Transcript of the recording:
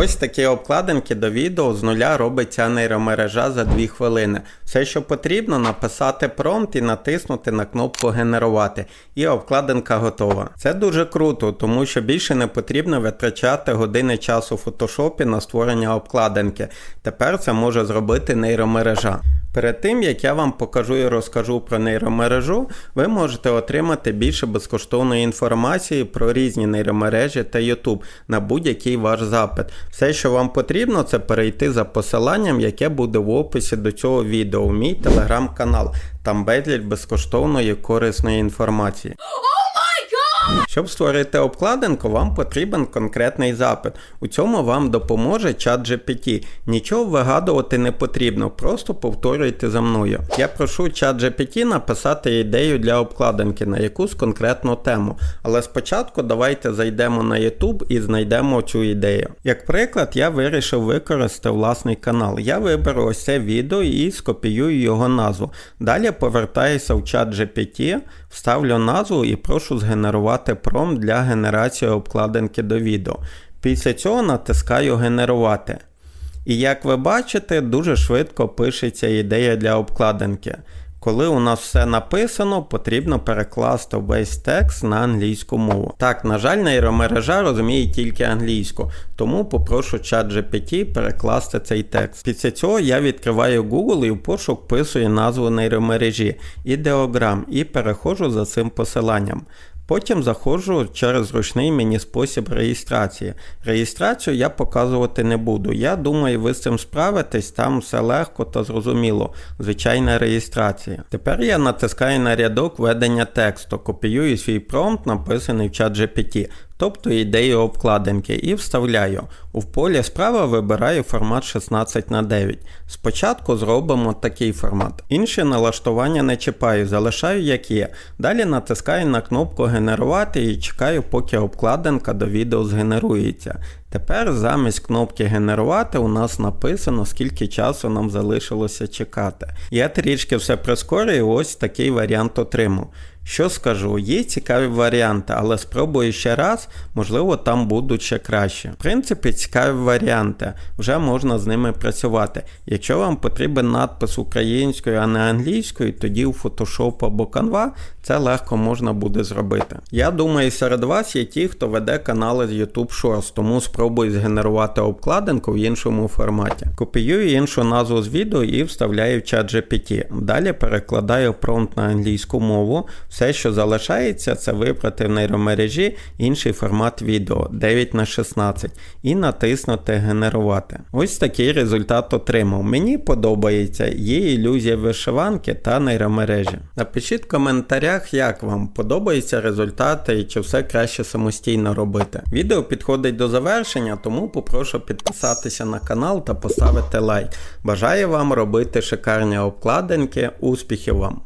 Ось такі обкладинки до відео з нуля робить ця нейромережа за 2 хвилини. Все, що потрібно, написати промпт і натиснути на кнопку Генерувати. І обкладинка готова. Це дуже круто, тому що більше не потрібно витрачати години часу в фотошопі на створення обкладинки. Тепер це може зробити нейромережа. Перед тим як я вам покажу і розкажу про нейромережу, ви можете отримати більше безкоштовної інформації про різні нейромережі та YouTube на будь-який ваш запит. Все, що вам потрібно, це перейти за посиланням, яке буде в описі до цього відео мій телеграм-канал. Там безліч безкоштовної корисної інформації. Щоб створити обкладинку, вам потрібен конкретний запит. У цьому вам допоможе чат GPT. Нічого вигадувати не потрібно, просто повторюйте за мною. Я прошу чат GPT написати ідею для обкладинки на якусь конкретну тему. Але спочатку давайте зайдемо на YouTube і знайдемо цю ідею. Як приклад, я вирішив використати власний канал. Я виберу ось це відео і скопіюю його назву. Далі повертаюся в чат GPT, вставлю назву і прошу згенерувати промпт для генерації обкладинки до відео. Після цього натискаю Генерувати. І як ви бачите, дуже швидко пишеться ідея для обкладинки. Коли у нас все написано, потрібно перекласти весь текст на англійську мову. Так, на жаль, нейромережа розуміє тільки англійську, тому попрошу чат GPT перекласти цей текст. Після цього я відкриваю Google і в пошук вписую назву нейромережі ідеограм і переходжу за цим посиланням. Потім заходжу через зручний мені спосіб реєстрації. Реєстрацію я показувати не буду. Я думаю, ви з цим справитесь, там все легко та зрозуміло. Звичайна реєстрація. Тепер я натискаю на рядок ведення тексту, копіюю свій промпт, написаний в чат GPT, тобто ідею обкладинки, і вставляю. У полі справа вибираю формат 16 на 9. Спочатку зробимо такий формат. Інші налаштування не чіпаю, залишаю як є. Далі натискаю на кнопку Генерувати і чекаю, поки обкладинка до відео згенерується. Тепер замість кнопки генерувати у нас написано, скільки часу нам залишилося чекати. Я трішки все прискорюю, ось такий варіант отримав. Що скажу, є цікаві варіанти, але спробую ще раз, можливо, там будуть ще краще. В принципі, цікаві варіанти, вже можна з ними працювати. Якщо вам потрібен надпис українською, а не англійською, тоді у Photoshop або Canva це легко можна буде зробити. Я думаю, серед вас є ті, хто веде канали з YouTube Shorts, тому спробую згенерувати обкладинку в іншому форматі. Копіюю іншу назву з відео і вставляю в чат GPT. Далі перекладаю промпт на англійську мову. Все, що залишається, це вибрати в нейромережі інший формат відео 9 на 16 і натиснути Генерувати. Ось такий результат отримав. Мені подобається, є ілюзія вишиванки та нейромережі. Напишіть в коментарях, як вам подобаються результати і чи все краще самостійно робити. Відео підходить до завершення, тому попрошу підписатися на канал та поставити лайк. Бажаю вам робити шикарні обкладинки, успіхів вам!